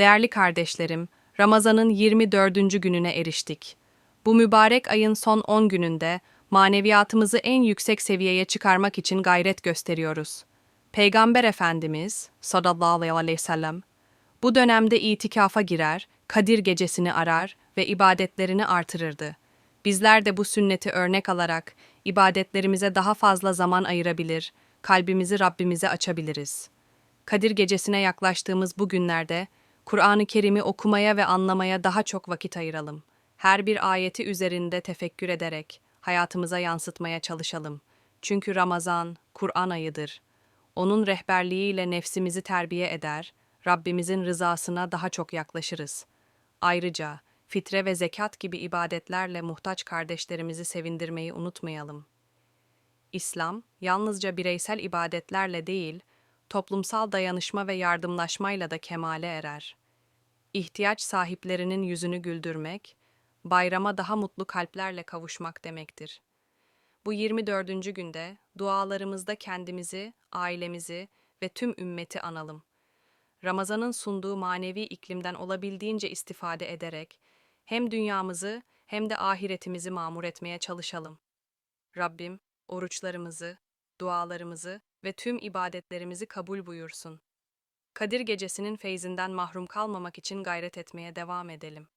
Değerli kardeşlerim, Ramazan'ın 24. gününe eriştik. Bu mübarek ayın son 10 gününde maneviyatımızı en yüksek seviyeye çıkarmak için gayret gösteriyoruz. Peygamber Efendimiz sallallahu aleyhi ve sellem bu dönemde itikafa girer, Kadir gecesini arar ve ibadetlerini artırırdı. Bizler de bu sünneti örnek alarak ibadetlerimize daha fazla zaman ayırabilir, kalbimizi Rabbimize açabiliriz. Kadir gecesine yaklaştığımız bu günlerde Kur'an-ı Kerim'i okumaya ve anlamaya daha çok vakit ayıralım. Her bir ayeti üzerinde tefekkür ederek hayatımıza yansıtmaya çalışalım. Çünkü Ramazan Kur'an ayıdır. Onun rehberliğiyle nefsimizi terbiye eder, Rabbimizin rızasına daha çok yaklaşırız. Ayrıca fitre ve zekat gibi ibadetlerle muhtaç kardeşlerimizi sevindirmeyi unutmayalım. İslam, yalnızca bireysel ibadetlerle değil, toplumsal dayanışma ve yardımlaşmayla da kemale erer. İhtiyaç sahiplerinin yüzünü güldürmek, bayrama daha mutlu kalplerle kavuşmak demektir. Bu 24. günde dualarımızda kendimizi, ailemizi ve tüm ümmeti analım. Ramazan'ın sunduğu manevi iklimden olabildiğince istifade ederek hem dünyamızı hem de ahiretimizi mamur etmeye çalışalım. Rabbim oruçlarımızı, dualarımızı ve tüm ibadetlerimizi kabul buyursun. Kadir gecesinin feyzinden mahrum kalmamak için gayret etmeye devam edelim.